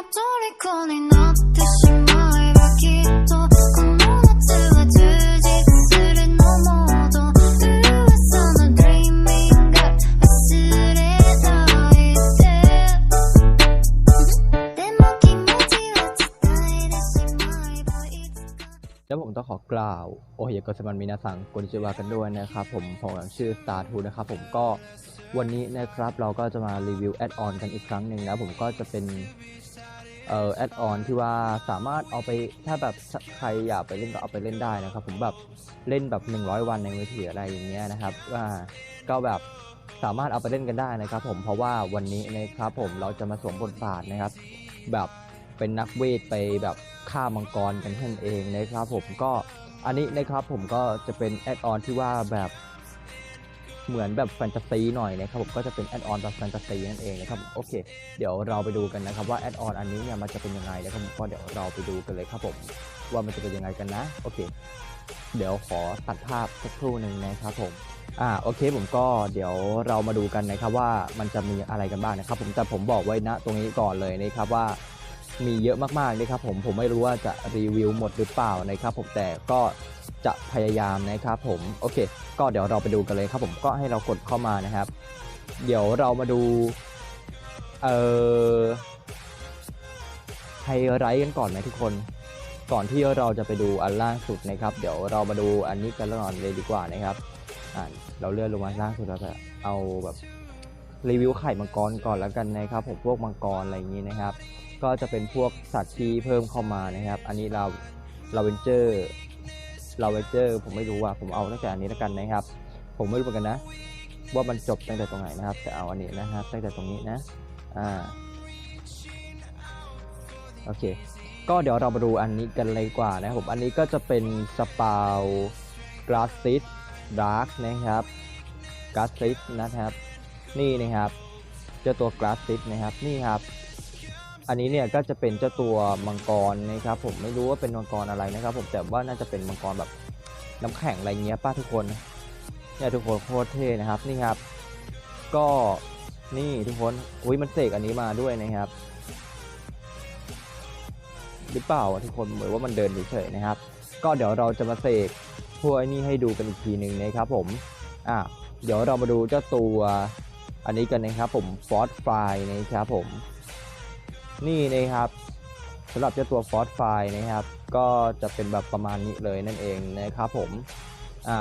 虜になってしまえばきっとこの夏は充実するのモード噂の Dreaming が忘れないででも気持ちは伝えてしまえばいつか แล้วผมต้องขอกล่าว โอเฮยโกสมันมินาซังโกนิจิวากันด้วยนะครับ ผมผมชื่อ Star 2นะครับ ผมก็วันนี้นะครับเราก็จะมารีวิวแอดออนกันอีกครั้งหนึ่งนะ ผมก็จะเป็น เอ่อแอดออนที่ว่าสามารถเอาไปถ้าแบบใครอยากไปเล่นก็เอาไปเล่นได้นะครับ ผมแบบเล่นแบบ 100 วันในมือถืออะไรอย่างเงี้ยนะครับว่าก็แบบสามารถเอาไปเล่นกันได้นะครับ ผมเพราะว่าวันนี้นะครับผมเราจะมาสวมบทบาทนะครับ แบบเป็นนักเวทไปแบบฆ่ามังกรกันนั่นเองนะครับ ผมก็อันนี้นะครับผมก็จะเป็นแอดออนที่ว่าแบบ เหมือนแบบแฟนตาซีหน่อยนะครับผมก็จะเป็นแอดออนแบบแฟนตาซีนั่นเองนะครับโอเค เดี๋ยวเราไปดูกันนะครับว่าแอดออนอันนี้เนี่ยมันจะเป็นยังไงนะครับผมก็เดี๋ยวเราไปดูกันเลยครับผมว่ามันจะเป็นยังไงกันนะโอเค เดี๋ยวขอตัดภาพสักครู่หนึ่งนะครับผมอ่าโอเคผมก็เดี๋ยวเรามาดูกันนะครับว่ามันจะมีอะไรกันบ้างนะครับ ผมแต่ผมบอกไว้นะตรงนี้ก่อนเลยนะครับว่ามีเยอะมากๆนะครับผมผมไม่รู้ว่าจะรีวิวหมดหรือเปล่านะครับผมแต่ก็จะพยายามนะครับผมโอเค ก็เดี๋ยวเราไปดูกันเลยครับผมก็ให้เรากดเข้ามานะครับ เดี๋ยวเรามาดูเอ่อไฮไลท์กันก่อนไหมทุกคน ก่อนที่เราจะไปดูอันล่างสุดนะครับ เดี๋ยวเรามาดูอันนี้กันก่อนเลยดีกว่านะครับอ่าเราเลื่อนลงมาล่างสุดเราจะเอาแบบรีวิวไข่มังกรก่อนแล้วกันนะครับผมพวกมังกรอะไรอย่างนี้นะครับ ก็จะเป็นพวกสัตว์ที่เพิ่มเข้ามานะครับ อันนี้เราเราเวนเจอร์ เราเวนเจอร์ผมไม่รู้ว่าผมเอาตั้งแต่อันนี้แล้วกันนะครับ ผมไม่รู้เหมือนกันนะ ว่ามันจบตั้งแต่ตรงไหนนะครับ แต่เอาอันนี้นะครับ ตั้งแต่ตรงนี้นะอ่าโอเค ก็เดี๋ยวเรามาดูอันนี้กันเลยกว่านะครับผมอันนี้ก็จะเป็นสปาวกราสซิสดาร์กนะครับกราสซิสนะครับ นี่นะครับเจ้าตัวกราสซิสนะครับนี่ครับ อันนี้เนี่ยก็จะเป็นเจ้าตัวมังกรนะครับผมไม่รู้ว่าเป็นมังกรอะไรนะครับ ผมแต่ว่าน่าจะเป็นมังกรแบบน้ำแข็งอะไรเงี้ยป้าทุกคนเนี่ยทุกคนโคตรเท่นะครับนี่ครับ ก็นี่ทุกคนอุ้ยมันเสกอันนี้มาด้วยนะครับ หรือเปล่าทุกคนเหมือนว่ามันเดินเฉยๆนะครับ ก็เดี๋ยวเราจะมาเสกพวกไอ้นี่ให้ดูกันอีกทีหนึ่งนะครับ ผมอะเดี๋ยวเรามาดูเจ้าตัวอันนี้กันนะครับ ผมฟอสไฟนะครับผม นี่นะครับสำหรับเจ้าตัวฟอสไฟนะครับ ก็จะเป็นแบบประมาณนี้เลยนั่นเองนะครับผมอ่า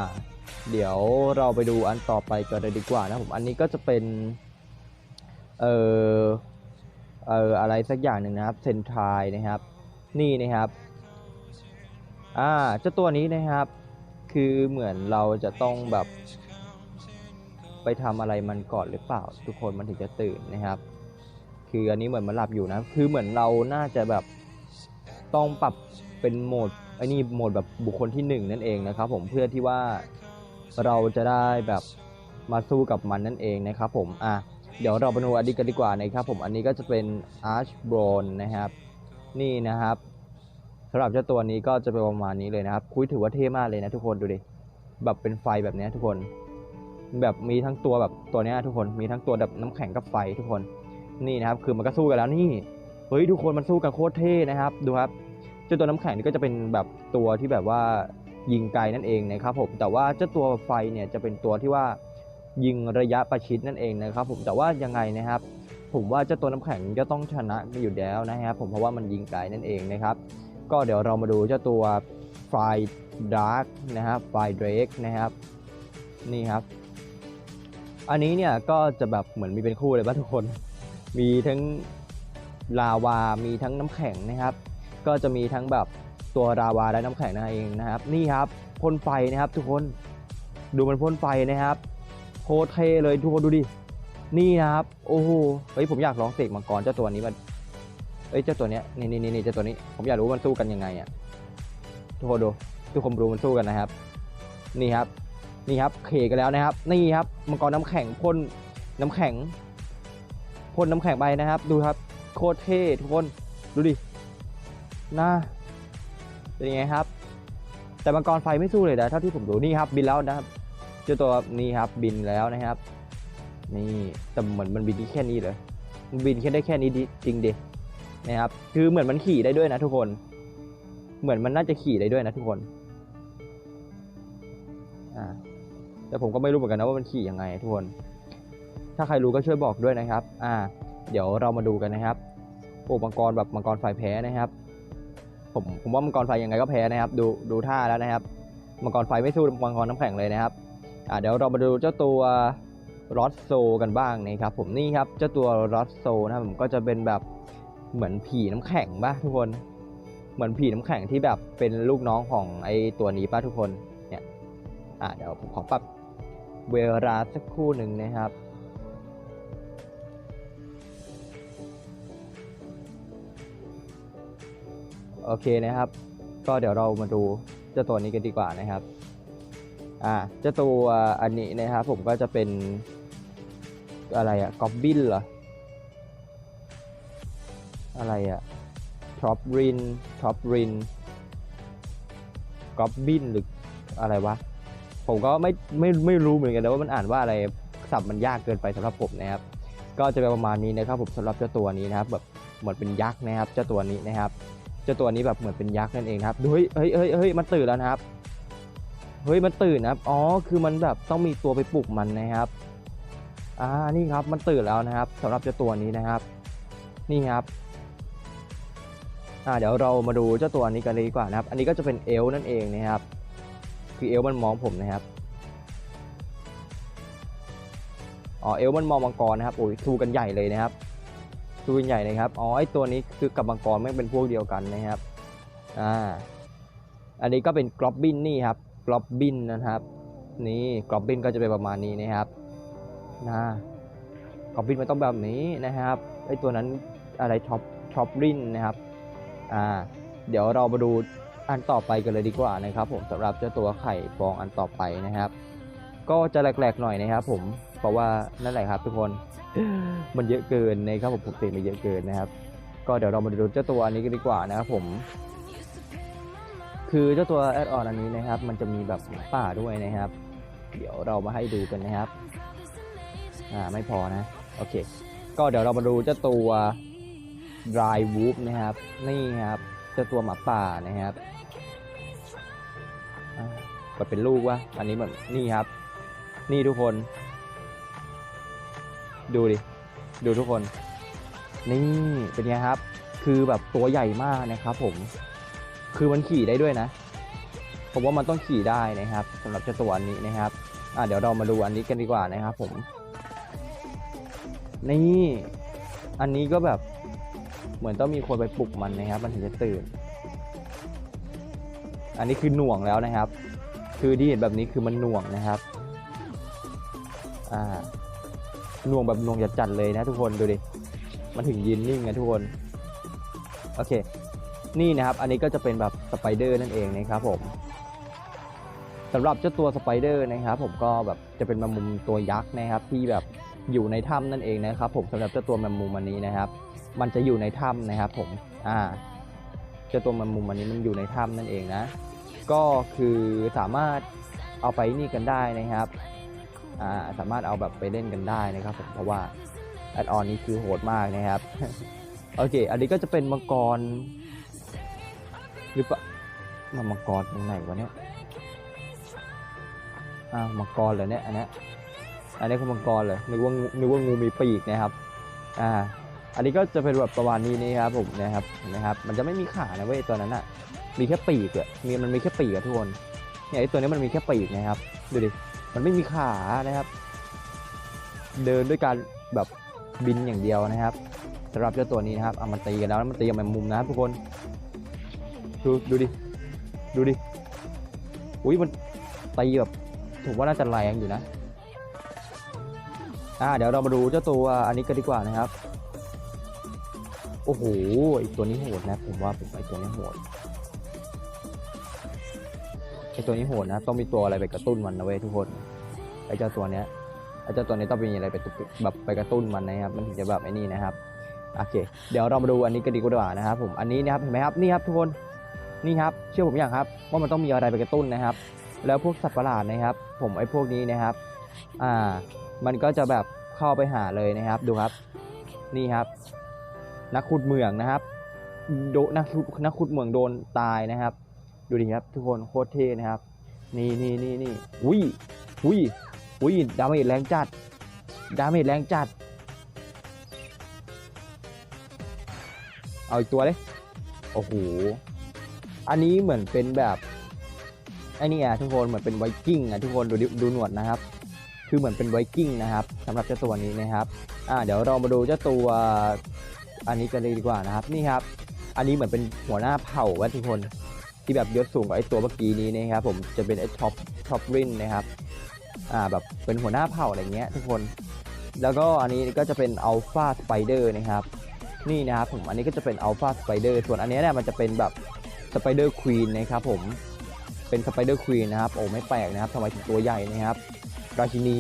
เดี๋ยวเราไปดูอันต่อไปกันเลยดีกว่านะผมอันนี้ก็จะเป็นเออเอออะไรสักอย่างหนึ่งนะครับเซนทรายนะครับ นี่นะครับอ่าเจ้าตัวนี้นะครับ คือเหมือนเราจะต้องแบบ ไปทำอะไรมันก่อนหรือเปล่า ทุกคนมันถึงจะตื่นนะครับ คืออันนี้เหมือนมันหลับอยู่นะ คือเหมือนเราน่าจะแบบต้องปรับเป็นโหมดไอ้นี่โหมดแบบบุคคลที่หนึ่งนั่นเองนะครับ ผมเพื่อที่ว่าเราจะได้แบบมาสู้กับมันนั่นเองนะครับผมอะเดี๋ยวเราไปดูอันนี้กันดีกว่านะครับผมอันนี้ก็จะเป็น Arch b r o n นะครับ นี่นะครับสำหรับเจ้าตัวนี้ก็จะเป็นประมาณนี้เลยนะครับ คุยถือว่าเท่มากเลยนะทุกคนดูดิแบบเป็นไฟแบบนี้ทุกคน แบบมีทั้งตัวแบบตัวนี้ทุกคนมีทั้งตัวแบบน้ำแข็งกับไฟทุกคน นี่นะครับคือมันก็สู้กันแล้วนี่เฮ้ยทุกคนมันสู้กันโคตรเท่นะครับดูครับเจ้าตัวน้ำแข็งนี่ก็จะเป็นแบบตัวที่แบบว่ายิงไกลนั่นเองนะครับผมแต่ว่าเจ้าตัวไฟเนี่ยจะเป็นตัวที่ว่ายิงระยะประชิดนั่นเองนะครับผมแต่ว่ายังไงนะครับ ผมว่าเจ้าตัวน้ำแข็งจะต้องชนะอยู่แล้วนะครับผมเพราะว่ามันยิงไกลนั่นเองนะครับ ก็เดี๋ยวเรามาดูเจ้าตัวไฟดาร์กนะครับไฟเดรกนะครับนี่ครับ อันนี้เนี่ยก็จะแบบเหมือนมีเป็นคู่เลยป่ะทุกคน มีทั้งลาวา มีทั้งน้ำแข็งนะครับ ก็จะมีทั้งแบบตัวลาวาและน้ำแข็งนั่นเองนะครับ นี่ครับพ่นไฟนะครับทุกคนดูมันพ่นไฟนะครับโคตรเท่เลยทุกคนดูดินี่นะครับ โอ้โหเฮ้ยผมอยากลองเสกมังกรเจ้าตัวนี้มันเอ้ยเจ้าตัวเนี้ยนี่นี่นี่เจ้าตัวนี้ ผมอยากรู้ว่ามันสู้กันยังไงอะทุกคนดูทุกคนดูมันสู้กันนะครับ นี่ครับ นี่ครับเคกันแล้วนะครับ นี่ครับมังกรน้ำแข็งพ่นน้ำแข็ง พ่นน้ำแข็งไปนะครับ ดูครับ โคตรเท่ทุกคนดูดิหน่าเป็นยังไงครับ แต่มังกรไฟไม่สู้เลยนะเท่าที่ผมดูนี่ครับ บินแล้วนะครับเจ้าตัวนี้ครับบินแล้วนะครับ นี่แต่เหมือนมันบินได้แค่นี้เลยมันบินแค่ได้แค่นี้จริงดินะครับคือเหมือนมันขี่ได้ด้วยนะทุกคน เหมือนมันน่าจะขี่ได้ด้วยนะทุกคนอ่าแต่ผมก็ไม่รู้เหมือนกันนะว่ามันขี่ยังไงทุกคน ถ้าใครรู้ก็ช่วยบอกด้วยนะครับ อ่า เดี๋ยวเรามาดูกันนะครับโอ้มังกรแบบมังกรไฟแพ้นะครับ ผมผมว่ามังกรไฟยังไงก็แพ้นะครับ ดูดูท่าแล้วนะครับ มังกรไฟไม่สู้มังกรน้ำแข็งเลยนะครับ อ่าเดี๋ยวเรามาดูเจ้าตัวรอสโซกันบ้างนะครับ ผมนี่ครับเจ้าตัวรอสโซนะครับผมก็จะเป็นแบบเหมือนผีน้ำแข็งป่ะทุกคนเหมือนผีน้ำแข็งที่แบบเป็นลูกน้องของไอตัวนี้ป่ะทุกคนเนี่ยอ่าเดี๋ยวผมขอปรับเวลาสักครู่หนึ่งนะครับ โอเคนะครับ ก็เดี๋ยวเรามาดูเจ้าตัวนี้กันดีกว่านะครับอ่าเจ้าตัวอันนี้นะครับผมก็จะเป็นอะไรอะกอบบินเหรอ อะไรอะทรอปรินทรอปรินกอบบินหรืออะไรวะ ผมก็ไม่ไม่ไม่รู้เหมือนกันนะว่ามันอ่านว่าอะไรศัพท์มันยากเกินไปสำหรับผมนะครับ ก็จะเป็นประมาณนี้นะครับผมสำหรับเจ้าตัวนี้นะครับแบบเหมือนเป็นยักษ์นะครับ เจ้าตัวนี้นะครับ เจ้าตัวนี้แบบเหมือนเป็นยักษ์นั่นเองครับเฮ้ยเฮ้ยเฮ้ยเฮ้ยมันตื่นแล้วนะครับ เฮ้ยมันตื่นนะครับ อ๋อ คือมันแบบต้องมีตัวไปปลุกมันนะครับ อ่า นี่ครับ มันตื่นแล้วนะครับสำหรับเจ้าตัวนี้นะครับ นี่ครับ อ่า เดี๋ยวเรามาดูเจ้าตัวนี้กันเลยดีกว่านะครับ อันนี้ก็จะเป็นเอล์นั่นเองนะครับ คือเอล์มันมองผมนะครับอ๋อเอล์มันมองมังกรนะครับโอ้ยสู้กันใหญ่เลยนะครับ สู้กันใหญ่เลยครับ อ๋อ ไอตัวนี้คือกับมังกรไม่เป็นพวกเดียวกันนะครับ อ่า อันนี้ก็เป็นกรอบบินนี่ครับ กรอบบินนะครับ นี่กรอบบินก็จะเป็นประมาณนี้นะครับนะกรอบบินมันต้องแบบนี้นะครับ ไอตัวนั้นอะไรท็อปท็อปรินนะครับ อ่า เดี๋ยวเรามาดูอันต่อไปกันเลยดีกว่านะครับ ผมสำหรับเจ้าตัวไข่ฟองอันต่อไปนะครับ ก็จะแหลกๆหน่อยนะครับ ผม เพราะว่านั่นแหละครับทุกคน มันเยอะเกินนะครับผมผมเตะมาเยอะเกินนะครับ ก็เดี๋ยวเรามาดูเจ้าตัวอันนี้กันดีกว่านะครับผม คือเจ้าตัวแอดออนอันนี้นะครับ มันจะมีแบบหมาป่าด้วยนะครับ เดี๋ยวเรามาให้ดูกันนะครับ อ่าไม่พอนะ โอเค ก็เดี๋ยวเรามาดูเจ้าตัว dry wolf นะครับ นี่ครับ เจ้าตัวหมาป่านะครับอ่าก็เป็นลูกวะอันนี้เหมือนนี่ครับ นี่ทุกคน ดูดิ ดูทุกคน นี่เป็นไงครับ คือแบบตัวใหญ่มากนะครับผม คือมันขี่ได้ด้วยนะ ผมว่ามันต้องขี่ได้นะครับสำหรับเจ้าตัวอันนี้นะครับอะเดี๋ยวเรามาดูอันนี้กันดีกว่านะครับผม นี่อันนี้ก็แบบเหมือนต้องมีคนไปปลุกมันนะครับ มันถึงจะตื่น อันนี้คือหน่วงแล้วนะครับ คือที่เห็นแบบนี้คือมันหน่วงนะครับ อ่า น่วงแบบน่วงจัดๆเลยนะทุกคนดูดิ มันถึงยืนนิ่งนะทุกคน โอเค นี่นะครับ อันนี้ก็จะเป็นแบบสไปเดอร์นั่นเองนะครับผมสำหรับเจ้าตัวสไปเดอร์นะครับ ผมก็แบบจะเป็นแมงมุมตัวยักษ์นะครับ ที่แบบอยู่ในถ้ำนั่นเองนะครับ ผมสำหรับเจ้าตัวแมงมุมอันนี้นะครับ มันจะอยู่ในถ้ำนะครับ ผม อ่า เจ้าตัวแมงมุมอันนี้มันอยู่ในถ้ำนั่นเองนะ ก็คือสามารถเอาไปนี่กันได้นะครับ สามารถเอาแบบไปเล่นกันได้นะครับผมเพราะว่าแอดออนนี้คือโหดมากนะครับ โอเค อันนี้ก็จะเป็นมังกรหรือเปล่ามังกรตรงไหนวะเนี่ยอ้าวมังกรเหรอเนี่ยอันนี้อันนี้คือมังกรเลยนึกว่างูนึกว่างูมีปีกนะครับอ่าอันนี้ก็จะเป็นแบบประมาณนี้นี่ครับผมนะครับนะครับ มันจะไม่มีขานะเว้ยตัวนั้นอะมีแค่ปีกอะมีมันมีแค่ปีกอะทุกคนเนี่ยไอตัวนี้มันมีแค่ปีกนะครับดูดิ มันไม่มีขานะครับ เดินด้วยการแบบบินอย่างเดียวนะครับสำหรับเจ้าตัวนี้นะครับเอามันตีกันแล้วมันตีกับแมงมุมนะครับทุกคน ดูดูดิดูดิอุ้ยมันตีแบบผมว่าน่าจะแรงอยู่นะอ่าเดี๋ยวเรามาดูเจ้าตัวอันนี้กันดีกว่านะครับ โอ้โหไอตัวนี้โหดนะผมว่าผมไอตัวนี้โหด ตัวนี้โหดนะ ต้องมีตัวอะไรไปกระตุ้นมันนะเว้ยทุกคนไอเจ้าตัวเนี้ยไอเจ้าตัวนี้ต้องมีอะไรไปแบบไปกระตุ้นมันนะครับ มันถึงจะแบบไอ้นี่นะครับโอเค เดี๋ยวเรามาดูอันนี้กันดีกว่านะครับ ผมอันนี้นะครับเห็นไหมครับนี่ครับทุกคนนี่ครับ เชื่อผมอย่างครับ ว่ามันต้องมีอะไรไปกระตุ้นนะครับ แล้วพวกสัตว์ประหลาดนะครับ ผมไอ้พวกนี้นะครับ อ่า มันก็จะแบบเข้าไปหาเลยนะครับ ดูครับ นี่ครับ นักขุดเหมืองนะครับ โดนักขุดนักขุดเหมืองโดนตายนะครับ ดูดิครับ ทุกคนโคตรเท่นะครับ นี่นี่นี่นี่อุ้ยอุ้ยอุ้ยดาเมจแรงจัด ดาเมจแรงจัด เอาอีกตัวเลย โอ้โห อันนี้เหมือนเป็นแบบไอ้นี่อะทุกคนเหมือนเป็นไวกิ้งอะทุกคนดูดูหนวดนะครับ คือเหมือนเป็นไวกิ้งนะครับสำหรับเจ้าตัวนี้นะครับ อ่าเดี๋ยวเรามาดูเจ้าตัวอันนี้กันเลยดีกว่านะครับ นี่ครับ อันนี้เหมือนเป็นหัวหน้าเผ่าว่าทุกคน ที่แบบยศสูงกว่าไอ้ตัวเมื่อกี้นี้นะครับผมจะเป็นไอ้ท็อปท็อปรินนะครับอ่าแบบเป็นหัวหน้าเผ่าอะไรเงี้ยทุกคน แล้วก็อันนี้ก็จะเป็นอัลฟาสไปเดอร์นะครับนี่นะครับผมอันนี้ก็จะเป็นอัลฟาสไปเดอร์ส่วนอันนี้เนี่ยมันจะเป็นแบบสไปเดอร์ควีนนะครับผมเป็นสไปเดอร์ควีนนะครับโอ้ไม่แปลกนะครับทำไมถึงตัวใหญ่นะครับ ราชินี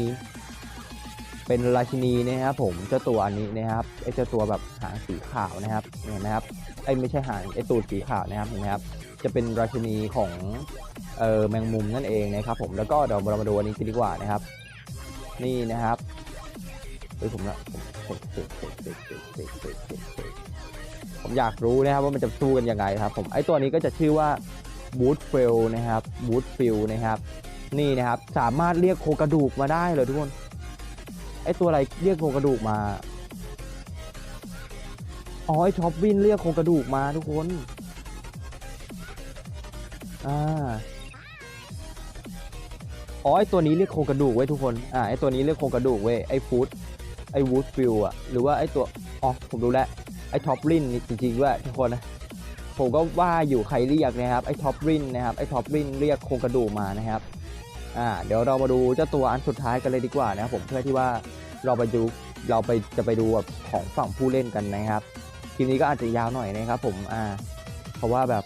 เป็นราชินีนะครับผมเจ้าตัวอันนี้นะครับไอเจ้าตัวแบบหางสีขาวนะครับเห็นไหมครับไอ้ไม่ใช่หางไอ้ตูดสีขาวนะครับเห็นไหมครับ จะเป็นราชินีของเออแมงมุมนั่นเองนะครับผมแล้วก็เดี๋ยวเรามาดูอันนี้กันดีกว่านะครับ นี่นะครับเฮ้ยผมละผมอยากรู้นะครับว่ามันจะสู้กันยังไงครับผมไอตัวนี้ก็จะชื่อว่าบูทฟิลนะครับบูทฟิลนะครับ นี่นะครับสามารถเรียกโครกระดูกมาได้เลยทุกคนไอตัวอะไรเรียกโครกระดูกมาอ๋อไอช็อปวินเรียกโครกระดูกมาทุกคน อ่าอ๋อไอตัวนี้เรียกโครงกระดูกไว้ยทุกคนอ่าไอตัวนี้เรียกโครงกระดูกเว้ยไอฟูดไอวูดฟิลอะหรือว่าไอตัวอ๋อผมรู้แล้วไอท็อปรินจริงๆด้วยทุกคนนะผมก็ว่าอยู่ใครเรียกนะครับไอท็อปรินนะครับไอท็อปรินเรียกโครงกระดูกมานะครับอ่าเดี๋ยวเรามาดูเจ้าตัวอันสุดท้ายกันเลยดีกว่านะครับผมเพื่อที่ว่าเราไปดูเราไปจะไปดูแบบของฝั่งผู้เล่นกันนะครับคลิปนี้ก็อาจจะยาวหน่อยนะครับผมอ่าเพราะว่าแบบ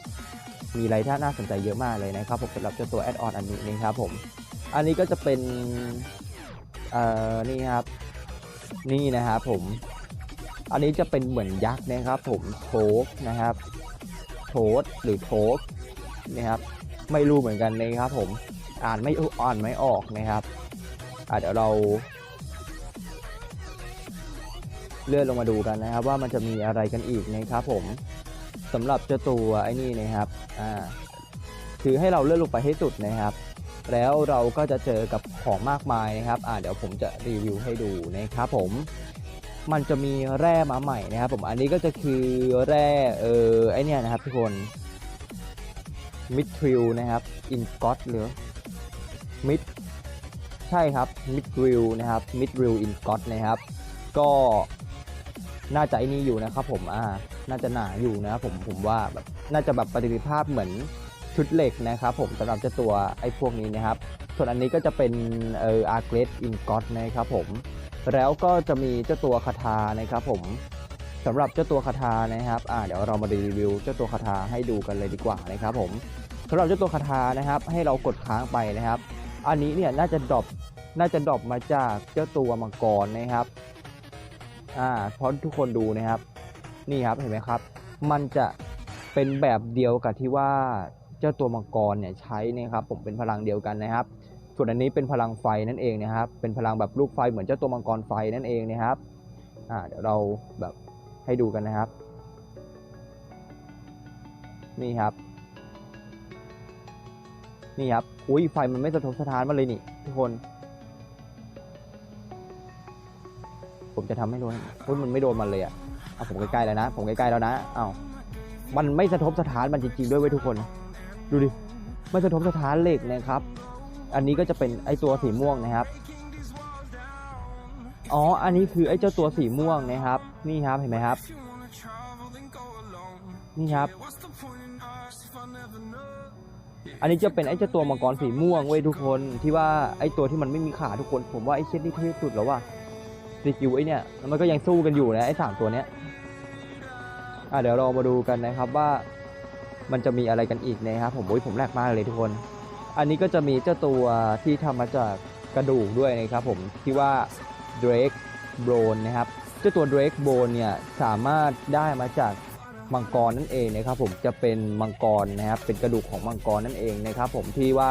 มีอะไรที่น่าสนใจเยอะมากเลยนะครับผมสำหรับเจ้าตัวแอดออนอันนี้นะครับผมอันนี้ก็จะเป็นเอ่อนี่ครับนี่นะครับผมอันนี้จะเป็นเหมือนยักษ์นะครับ ผมโทกนะครับโทสหรือโทกนะครับไม่รู้เหมือนกันนะครับ ผมอ่านไม่อ่านไม่ออกนะครับอะเดี๋ยวเรา เลื่อนลงมาดูกันนะครับ ว่ามันจะมีอะไรกันอีกนะครับผม สำหรับเจ้าตัวไอ้นี่นะครับอ่าคือให้เราเลื่อนลงไปให้สุดนะครับ แล้วเราก็จะเจอกับของมากมายนะครับอ่าเดี๋ยวผมจะรีวิวให้ดูนะครับผมมันจะมีแร่มาใหม่นะครับ ผมอันนี้ก็จะคือแร่เออไอเนี่ยนะครับทุกคนมิดทริลนะครับอินกอตหรือมิดใช่ครับมิดริลนะครับมิดริลอินกอตนะครับ ก็น่าจะไอนี่อยู่นะครับผมอ่า น่าจะหนาอยู่นะครับผมผมว่าแบบน่าจะแบบประสิทธิภาพเหมือนชุดเหล็กนะครับผมสำหรับเจ้าตัวไอ้พวกนี้นะครับ ส่วนอันนี้ก็จะเป็นเอออาร์เกรสอินกอตนะครับผมแล้วก็จะมีเจ้าตัวคาทานะครับผมสำหรับเจ้าตัวคาทานะครับอ่าเดี๋ยวเรามารีวิวเจ้าตัวคาทาให้ดูกันเลยดีกว่านะครับผมสำหรับเจ้าตัวคาทานะครับ ให้เรากดค้างไปนะครับ อันนี้เนี่ยน่าจะดรอปน่าจะดรอปมาจากเจ้าตัวมังกรนะครับอ่าเพราะทุกคนดูนะครับ นี่ครับเห็นไหมครับ มันจะเป็นแบบเดียวกับที่ว่าเจ้าตัวมังกรเนี่ยใช้นะครับผมเป็นพลังเดียวกันนะครับ ส่วนอันนี้เป็นพลังไฟนั่นเองนะครับ เป็นพลังแบบลูกไฟเหมือนเจ้าตัวมังกรไฟนั่นเองนะครับอ่าเดี๋ยวเราแบบให้ดูกันนะครับ นี่ครับ นี่ครับอุ้ยไฟมันไม่สะทกสะท้านมาเลยนี่ทุกคน ผมจะทำให้โดนอุ้ยมันไม่โดนมันเลยอะ เอาผมใกล้ๆแล้วนะ ผมใกล้ๆแล้วนะเอ้ามันไม่สะทกสะท้านมันจริงๆด้วยเว้ยทุกคน ดูดิไม่สะทกสะท้านเหล็กนะครับ อันนี้ก็จะเป็นไอตัวสีม่วงนะครับ อ๋อ อันนี้คือไอเจ้าตัวสีม่วงนะครับ นี่ครับเห็นไหมครับ นี่ครับ อันนี้จะเป็นไอ้เจ้าตัวมังกรสีม่วงเว้ยทุกคนที่ว่าไอ้ตัวที่มันไม่มีขาทุกคน ผมว่าไอ้เช็ดนี่เท่สุดแล้วว่ะสกิลไอ้เนี่ยแล้วมันก็ยังสู้กันอยู่นะไอ้สามตัวเนี้ย อะเดี๋ยวเรามาดูกันนะครับว่ามันจะมีอะไรกันอีกนะครับผมโอ้ยผมแรกมากเลยทุกคน อันนี้ก็จะมีเจ้าตัวที่ทำมาจากกระดูกด้วยนะครับผมที่ว่า Drake Bone นะครับเจ้าตัว Drake Bone เนี่ยสามารถได้มาจากมังกรนั่นเองนะครับผมจะเป็นมังกรนะครับเป็นกระดูกของมังกรนั่นเองนะครับผมที่ว่า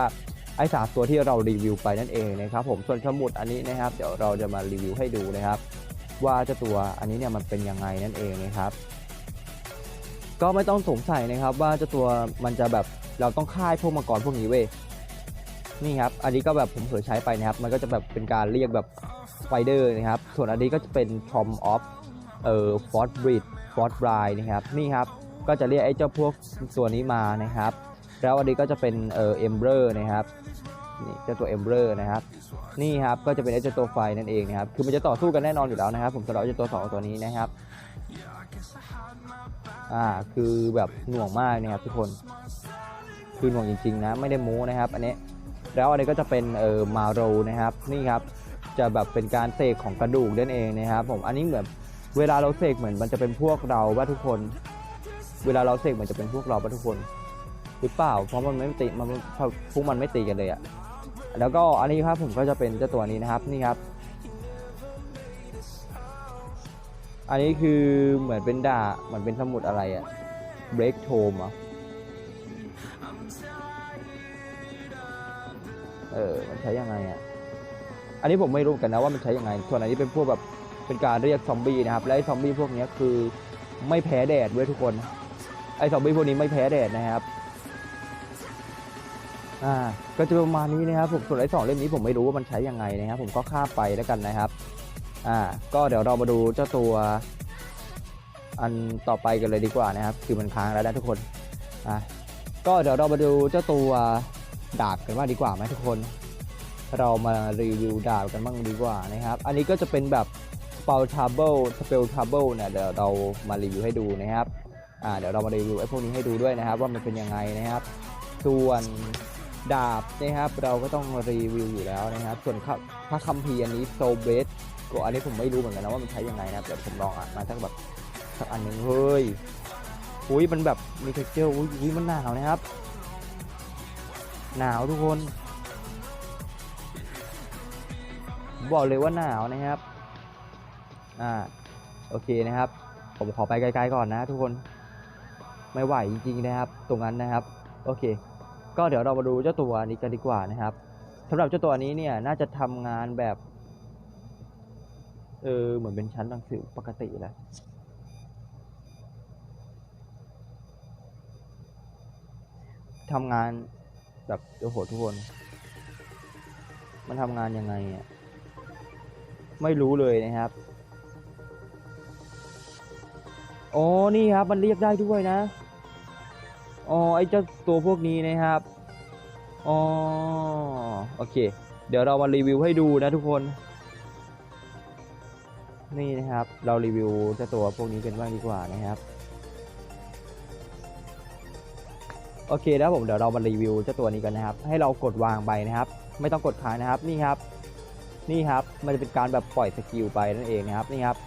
ไอ้สามตัวที่เรารีวิวไปนั่นเองนะครับผมส่วนสมุดอันนี้นะครับ เดี๋ยวเราจะมารีวิวให้ดูนะครับ ว่าเจ้าตัวอันนี้เนี่ยมันเป็นยังไงนั่นเองนะครับ ก็ไม่ต้องสงสัยนะครับว่าเจ้าตัวมันจะแบบเราต้องค่ายพวกมังกรพวกนี้เว้ยนี่ครับ อันนี้ก็แบบผมเผลอใช้ไปนะครับ มันก็จะแบบเป็นการเรียกแบบไฟเดอร์นะครับ ส่วนอันนี้ก็จะเป็น Tom of เอ่อ f o r t b r i d f o r t b r i นะครับ นี่ครับ ก็จะเรียกไอ้เจ้าพวกตัวนี้มานะครับ แล้วอันนี้ก็จะเป็นเอ่อ Ember นะครับนี่เจ้าตัว Ember นะครับ นี่ครับ ก็จะเป็นไอ้เจ้าตัวไฟนั่นเองนะครับ คือมันจะต่อสู้กันแน่นอนอยู่แล้วนะครับ ผมสำหรับเจ้าตัวสองตัวนี้นะครับ อ่าคือแบบหน่วงมากนะครับทุกคน คือหน่วงจริงๆนะ ไม่ได้โม้นะครับ อันนี้แล้วอันนี้ก็จะเป็นเอ่อมาโรนะครับนี่ครับจะแบบเป็นการเสกของกระดูกนั่นเองนะครับผมอันนี้เหมือนเวลาเราเสกเหมือนมันจะเป็นพวกเราว่าทุกคน เวลาเราเสกเหมือนจะเป็นพวกเราว่าทุกคนหรือเปล่าเพราะมันไม่ตีมันพวกมันไม่ตีกันเลยอะแล้วก็อันนี้ครับผมก็จะเป็นเจ้าตัวนี้นะครับนี่ครับ อันนี้คือเหมือนเป็นด่าเหมือนเป็นสมุดอะไรอะ break tome เหรอเออ มันใช้ยังไงอะอันนี้ผมไม่รู้กันนะว่ามันใช้ยังไง ส่วนอันนี้เป็นพวกแบบเป็นการเรียกซอมบี้นะครับ และไอ้ซอมบี้พวกนี้คือไม่แพ้แดดเว้ยทุกคน ไอ้ซอมบี้พวกนี้ไม่แพ้แดดนะครับ อ่า ก็จะประมาณนี้นะครับผมส่วนไอ้สองเล่มนี้ผมไม่รู้ว่ามันใช้ยังไงนะครับ ผมก็ข้ามไปแล้วกันนะครับ อ่าก็เดี๋ยวเรามาดูเจ้าตัวอันต่อไปกันเลยดีกว่านะครับ คือมันค้างแล้วนะทุกคนอะก็เดี๋ยวเรามาดูเจ้าตัวดาบกันว่างดีกว่าไหมทุกคน เรามารีวิวดาบกันบ้างดีกว่านะครับ อันนี้ก็จะเป็นแบบ s p e l t a b l e spell t a b l e เนี่ยเดี๋ยวเรามารีวิวให้ดูนะครับอ่าเดี๋ยวเรามารีวิวไอ้พวกนี้ให้ดูด้วยนะครับ ว่ามันเป็นยังไงนะครับ ส่วน ดาบนะครับเราก็ต้องรีวิวอยู่แล้วนะครับ ส่วนพระคัมภีร์อันนี้โซเบสก็อันนี้ผมไม่รู้เหมือนกันนะว่ามันใช้ยังไงนะครับเดี๋ยวผมลองอ่านมาสักแบบสักอันหนึ่งเฮ้ยอุ้ยมันแบบมีเท็กเจอร์อุ้ยอุ้ยมันหนาวนะครับ หนาวทุกคนผมบอกเลยว่าหนาวนะครับ อ่า โอเคนะครับ ผมขอไปไกลๆก่อนนะทุกคน ไม่ไหวจริงๆนะครับ ตรงนั้นนะครับ โอเค ก็เดี๋ยวเรามาดูเจ้าตัวนี้กันดีกว่านะครับสำหรับเจ้าตัวนี้เนี่ยน่าจะทำงานแบบเออเหมือนเป็นชั้นหนังสือปกติแหละทำงานแบบโอ้โหทุกคน มันทำงานยังไงอะไม่รู้เลยนะครับอ๋อนี่ครับ มันเรียกได้ด้วยนะ อ๋อไอเจ้าตัวพวกนี้นะครับอ๋อโอเค เดี๋ยวเรามารีวิวให้ดูนะทุกคน นี่นะครับ เรารีวิวเจ้าตัวพวกนี้กันบ้างดีกว่านะครับโอเคแล้วผมเดี๋ยวเรามารีวิวเจ้าตัวนี้กันนะครับ ให้เรากดวางไปนะครับ ไม่ต้องกดค้างนะครับนี่ครับ นี่ครับมันจะเป็นการแบบปล่อยสกิลไปนั่นเองนะครับนี่ครับ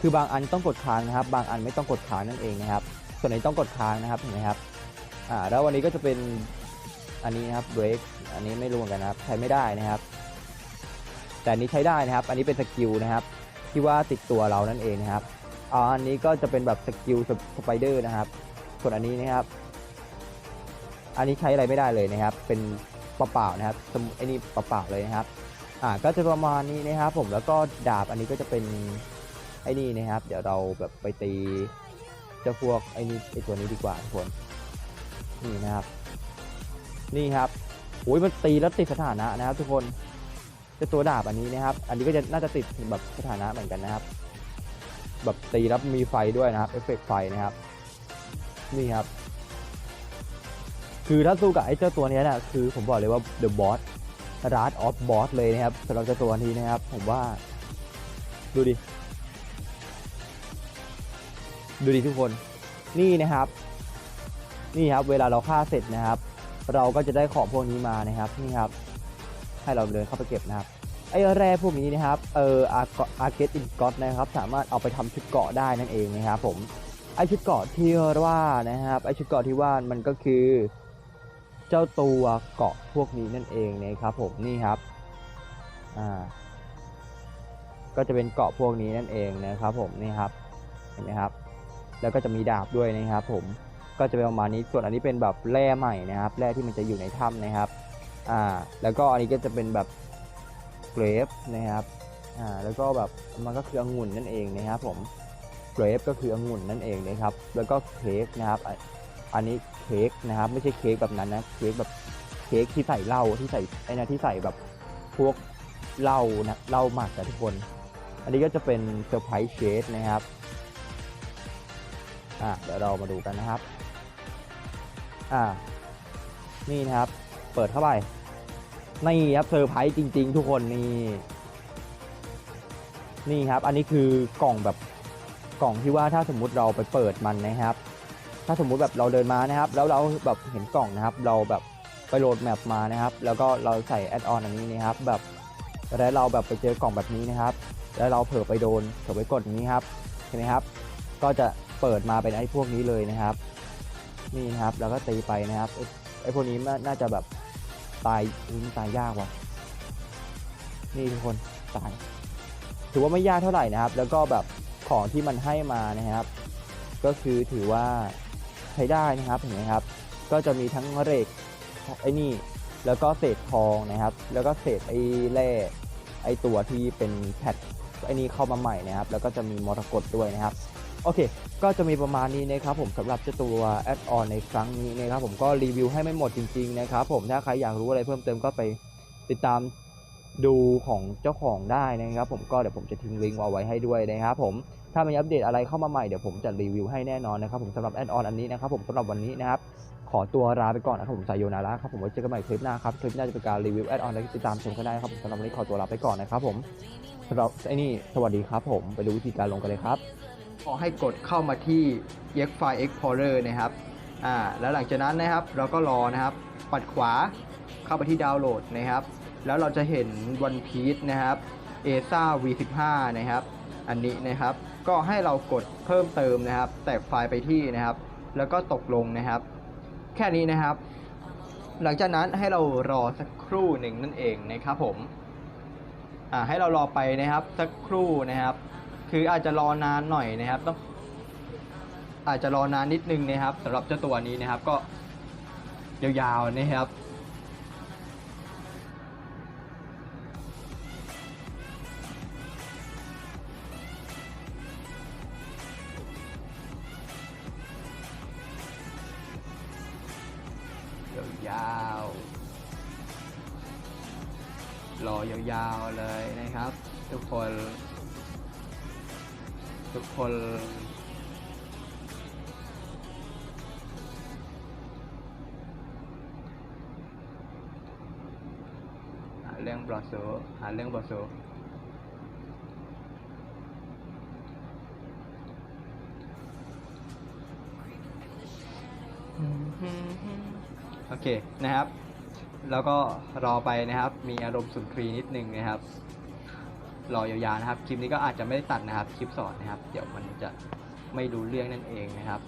คือบางอันต้องกดค้างนะครับ บางอันไม่ต้องกดค้างนั่นเองนะครับ ส่วนไหนต้องกดค้างนะครับเห็นไหมครับอ่าแล้ววันนี้ก็จะเป็นอันนี้นะครับ break อันนี้ไม่รู้เหมือนกันนะครับ ใช้ไม่ได้นะครับ แต่อันนี้ใช้ได้นะครับ อันนี้เป็นสกิลนะครับที่ว่าติดตัวเรานั่นเองนะครับอ่าอันนี้ก็จะเป็นแบบสกิลสไปเดอร์นะครับ ส่วนอันนี้นะครับ อันนี้ใช้อะไรไม่ได้เลยนะครับ เป็นเปล่าๆนะครับไอ้นี่เปล่าๆเลยนะครับ อ่าก็จะประมาณนี้นะครับ ผมแล้วก็ดาบอันนี้ก็จะเป็นไอ้นี่นะครับ เดี๋ยวเราแบบไปตี เจ้าพวกไอ้นี่ไอ้ตัวนี้ดีกว่าทุกคนนี่นะครับ นี่ครับโอ้ยมันตีแล้วติดสถานะนะครับ ทุกคนจะตัวดาบอันนี้นะครับ อันนี้ก็จะน่าจะติดแบบสถานะเหมือนกันนะครับ แบบตีแล้วมีไฟด้วยนะครับเอฟเฟกต์ไฟนะครับ นี่ครับ คือถ้าสู้กับไอ้เจ้าตัวนี้เนี่ยคือผมบอกเลยว่า The Boss r a t of Boss เลยนะครับสำหรับเจ้าตัวนี้นะครับ ผมว่า ดูดิ ดูดิทุกคนนี่นะครับ นี่ครับ เวลาเราฆ่าเสร็จนะครับ เราก็จะได้ของพวกนี้มานะครับนี่ครับ ให้เราเดินเข้าไปเก็บนะครับไอ้แร่พวกนี้นะครับเอออาร์เกตอินกอตนะครับ สามารถเอาไปทำชุดเกาะได้นั่นเองนะครับผมไอชุดเกาะที่ว่านะครับ ไอชุดเกาะที่ว่ามันก็คือ เจ้าตัวเกาะพวกนี้นั่นเองนะครับผมนี่ครับอ่าก็จะเป็นเกาะพวกนี้นั่นเองนะครับผมนี่ครับเห็นไหมครับ แล้วก็จะมีดาบด้วยนะครับผมก็จะเป็นประมาณนี้ส่วนอันนี้เป็นแบบแร่ใหม่นะครับแร่ที่มันจะอยู่ในถ้ำนะครับอ่าแล้วก็อันนี้ก็จะเป็นแบบเกรฟนะครับอ่าแล้วก็แบบมันก็คือองุ่นนั่นเองนะครับผมเกรฟก็คือองุ่นนั่นเองนะครับแล้วก็เค้กนะครับอันนี้เค้กนะครับไม่ใช่เค้กแบบนั้นนะเค้กแบบเค้กที่ใส่เหล้าที่ใส่ไอ้นะที่ใส่แบบพวกเหล้านะเหล้าหมักแต่ทุกคน อันนี้ก็จะเป็นเซอร์ไพรส์เชดนะครับ อะเดี๋ยวเรามาดูกันนะครับ อ่า นี่นะครับ เปิดเข้าไป นี่ครับเซอร์ไพรส์จริง ๆ ทุกคนนี่ นี่ครับ อันนี้คือกล่องแบบกล่องที่ว่าถ้าสมมุติเราไปเปิดมันนะครับ ถ้าสมมุติแบบเราเดินมานะครับ แล้วเราแบบเห็นกล่องนะครับ เราแบบไปโหลดแมปมานะครับ แล้วก็เราใส่แอดออนอันนี้นะครับ แบบแล้วเราแบบไปเจอกล่องแบบนี้นะครับ แล้วเราเผลอไปโดนเผลอไปกดอย่างนี้ครับ เห็นไหมครับ ก็จะ เปิดมาเป็นไอ้พวกนี้เลยนะครับ นี่นะครับแล้วก็ตีไปนะครับไอ้พวกนี้น่าจะแบบตายอุ๊ยมันตายยากว่ะ นี่ทุกคนตาย ถือว่าไม่ยากเท่าไหร่นะครับ แล้วก็แบบของที่มันให้มานะครับ ก็คือถือว่าใช้ได้นะครับเห็นไหมครับ ก็จะมีทั้งเหล็กไอ้นี่แล้วก็เศษทองนะครับ แล้วก็เศษไอ้แร่ไอ้ตัวที่เป็นแพทไอ้นี่เข้ามาใหม่นะครับ แล้วก็จะมีมรกตด้วยนะครับ โอเค ก็จะมีประมาณนี้นะครับผมสำหรับเจ้าตัวแอดออนในครั้งนี้นะครับผมก็รีวิวให้ไม่หมดจริงๆนะครับผมถ้าใครอยากรู้อะไรเพิ่มเติมก็ไปติดตามดูของเจ้าของได้นะครับ ผมก็เดี๋ยวผมจะทิ้งลิงก์เอาไว้ให้ด้วยนะครับผมถ้ามีอัปเดตอะไรเข้ามาใหม่เดี๋ยวผมจะรีวิวให้แน่นอนนะครับผมสำหรับแอดออนอันนี้นะครับผมสำหรับวันนี้นะครับขอตัวลาไปก่อนนะครับผมสายโยนาระครับผมไว้เจอกันใหม่คลิปหน้าครับคลิปหน้าจะเป็นการรีวิวแอดออนและติดตามชมกันได้ครับผมสำหรับวันนี้ขอตัวลาไปก่อนนะครับผมสำหรับไอ้นี่สวัสดีครับผมไปดูวิธีการลงกันเลยครับ ขอให้กดเข้ามาที่ e x File Explorer นะครับอ่าแล้วหลังจากนั้นนะครับเราก็รอนะครับ ปัดขวาเข้าไปที่ดาวน์โหลดนะครับ แล้วเราจะเห็น One Piece นะครับ ESA V15 นะครับ อันนี้นะครับ ก็ให้เรากดเพิ่มเติมนะครับ แตกไฟล์ไปที่นะครับ แล้วก็ตกลงนะครับ แค่นี้นะครับ หลังจากนั้นให้เรารอสักครู่หนึ่งนั่นเองนะครับผมอ่าให้เรารอไปนะครับสักครู่นะครับ คืออาจจะรอนานหน่อยนะครับต้องอาจจะรอนานนิดนึงนะครับสำหรับเจ้าตัวนี้นะครับก็ยาวๆนะครับ เรื่องบลอสโซโอเคนะครับ แล้วก็รอไปนะครับ มีอารมณ์สุนทรีย์นิดนึงนะครับ รอยาวๆนะครับ คลิปนี้ก็อาจจะไม่ได้ตัดนะครับ คลิปสอนนะครับ เดี๋ยวมันจะไม่รู้เรื่องนั่นเองนะครับ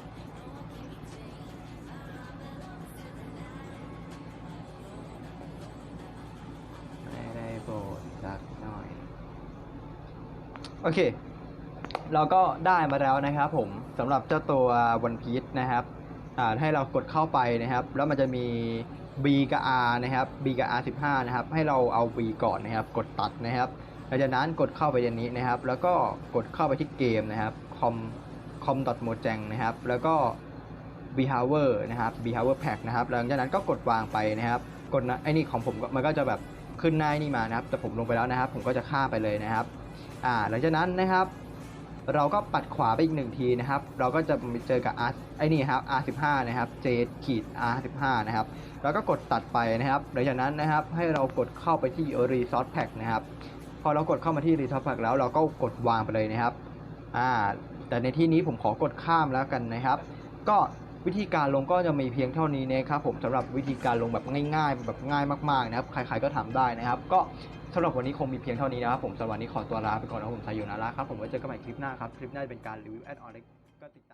โอเค เราก็ได้มาแล้วนะครับผมสำหรับเจ้าตัว One Piece นะครับให้เรากดเข้าไปนะครับ แล้วมันจะมี B กับ R นะครับ B กับ R 15นะครับ ให้เราเอา B ก่อนนะครับ กดตัดนะครับหลังจากนั้นกดเข้าไปอย่างนี้นะครับ แล้วก็กดเข้าไปที่เกมนะครับ com com mojang นะครับ แล้วก็ behavior นะครับ behavior pack นะครับหลังจากนั้นก็กดวางไปนะครับ กดนะไอ้นี่ของผมมันก็จะแบบขึ้นหน้านี่มานะครับ แต่ผมลงไปแล้วนะครับ ผมก็จะข้ามไปเลยนะครับ อ่าหลังจากนั้นนะครับ เราก็ปัดขวาไปอีกหนึ่งทีนะครับ เราก็จะเจอกับ R ไอ้นี่ครับ R15 นะครับ J ขีด R15 นะครับแล้วก็กดตัดไปนะครับหลังจากนั้นนะครับ ให้เรากดเข้าไปที่ Resource Pack นะครับ พอเรากดเข้ามาที่ Resource Pack แล้วเราก็กดวางไปเลยนะครับอ่าแต่ในที่นี้ผมขอกดข้ามแล้วกันนะครับ ก็วิธีการลงก็จะมีเพียงเท่านี้นะครับผมสำหรับวิธีการลงแบบง่ายๆ แบบง่ายมากๆนะครับ ใครๆก็ทำได้นะครับ ก็ สำหรับวันนี้คงมีเพียงเท่านี้นะครับผมสำหรับวันนี้ขอตัวลาไปก่อนนะครับผมสายุนาราครับผมไว้เจอกันใหม่คลิปหน้าครับ คลิปหน้าจะเป็นการรีวิวแอดออนก็ติดตาม